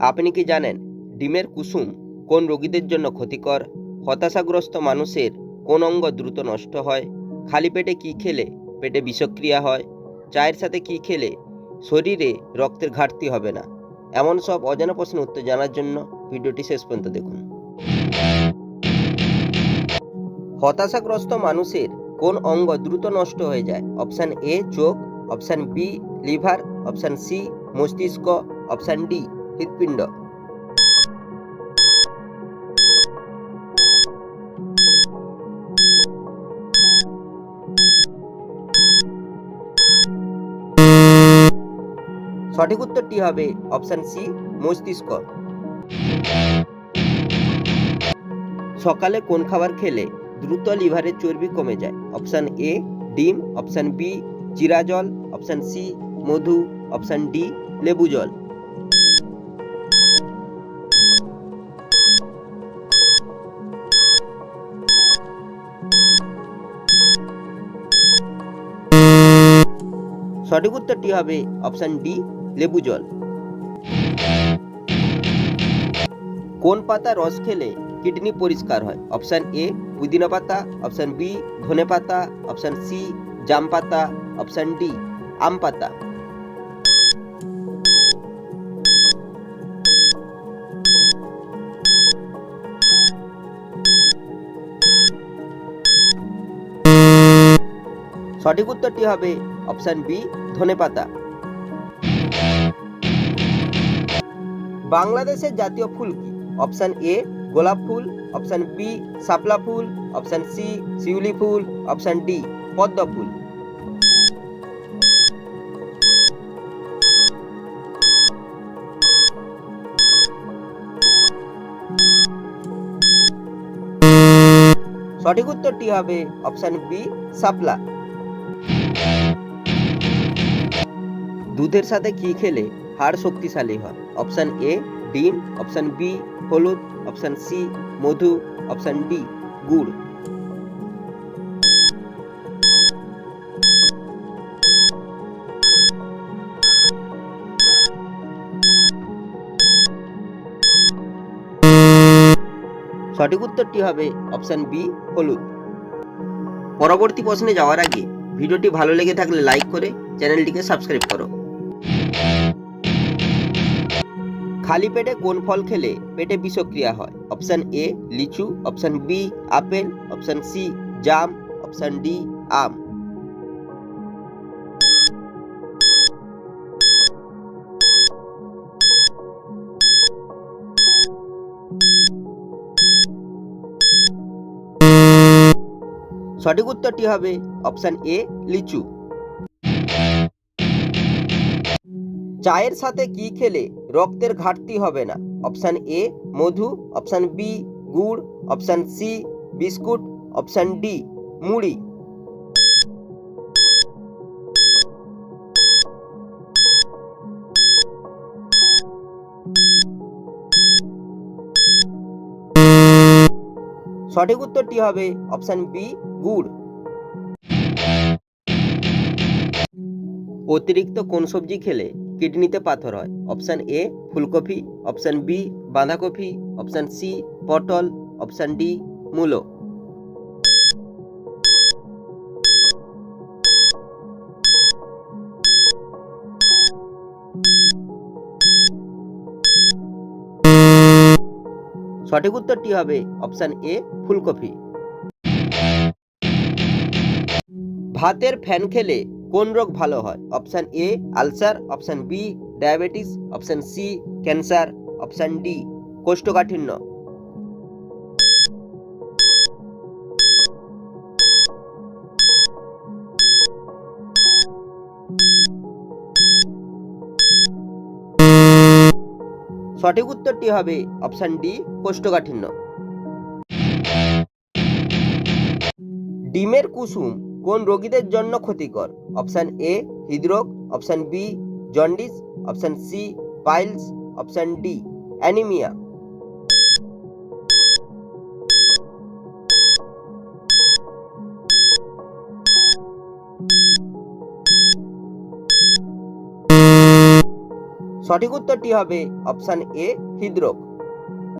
আপনি কি জানেন ডিমের কুসুম কোন রোগীদের জন্য ক্ষতিকর? হতাশাগ্রস্ত মানুষের কোন অঙ্গ দ্রুত নষ্ট হয়? খালি পেটে কি খেলে পেটে বিষক্রিয়া হয়? চায়ের সাথে কি খেলে শরীরে রক্তের ঘাটতি হবে না? এমন সব অজানা প্রশ্নের উত্তর জানার জন্য ভিডিওটি শেষ পর্যন্ত দেখুন। হতাশাগ্রস্ত মানুষের কোন অঙ্গ দ্রুত নষ্ট হয়ে যায়? অপশান এ চোখ, option B liver, option C মস্তিষ্ক, অপশান ডি হৃৎপিণ্ড। সঠিক উত্তরটি হবে অপশান সি, মস্তিষ্ক। সকালে কোন খাবার খেলে দ্রুত লিভারের চর্বি কমে যায়? অপশান এ, ডিম। অপশান বি, জিরা জল। অপশান সি, মধু। অপশান ডি, লেবু জল। সঠিক উত্তরটি হবে অপশান ডি, লেবু জল। কোন পাতা রস খেলে কিডনি পরিষ্কার হয়? অপশান এ, পুদিনা পাতা, অপশান বি, ধনে পাতা, অপশান সি, জাম পাতা, অপশান ডি, আম পাতা। সঠিক উত্তরটি হবে অপশান বি, ধনে পাতা। বাংলাদেশের জাতীয় ফুল কি? অপশান এ, গোলাপ ফুল, অপশান বি, শাপলা ফুল, অপশান সি, শিউলি ফুল, অপশান ডি, পদ্ম ফুল। সঠিক উত্তরটি হবে অপশান বি, শাপলা। দুধের সাথে কি খেলে হাড় শক্তিশালী হয়? অপশান এ, ডিম। অপশান বি, হলুদ। অপশান সি, মধু। অপশান ডি, গুড়। সঠিক উত্তরটি হবে অপশান বি, হলুদ। পরবর্তী প্রশ্নে যাওয়ার আগে ভিডিওটি ভালো লেগে থাকলে লাইক করে চ্যানেলটিকে সাবস্ক্রাইব করো। খালি পেটে কোন ফল খেলে পেটে বিষক্রিয়া হয়? অপশান এ লিচু, option B apple, option C জাম, অপশান ডি আম। সঠিক উত্তরটি হবে অপশান এ লিচু। চায়ের সাথে কি খেলে রক্তের ঘাটতি হবে না। অপশান এ মধু, অপশান বি গুড়, option C biscuit, option D মুড়ি। সঠিক উত্তরটি হবে অপশান বি গুড়। অতিরিক্ত কোন সবজি খেলে কিডনিতে পাথর হয়। অপশান এ, ফুলকপি, অপশান বি, বাঁধাকপি, অপশান সি, পটল, অপশান ডি, মূলো। সঠিক উত্তরটি হবে অপশান এ, ফুলকপি। ভাতের ফ্যান খেলে কোন রোগ ভালো হয়? Option A ulcer, option B diabetes, option C cancer, option D কোষ্ঠকাঠিন্য। সঠিক উত্তরটি হবে অপশান ডি কোষ্ঠকাঠিন্য। ডিমের কুসুম কোন রোগীদের জন্য ক্ষতিকর? অপশান এ, হৃদরোগ, option B, jaundice, option C, piles, option D, anaemia. সঠিক উত্তরটি হবে অপশান এ, হৃদরোগ।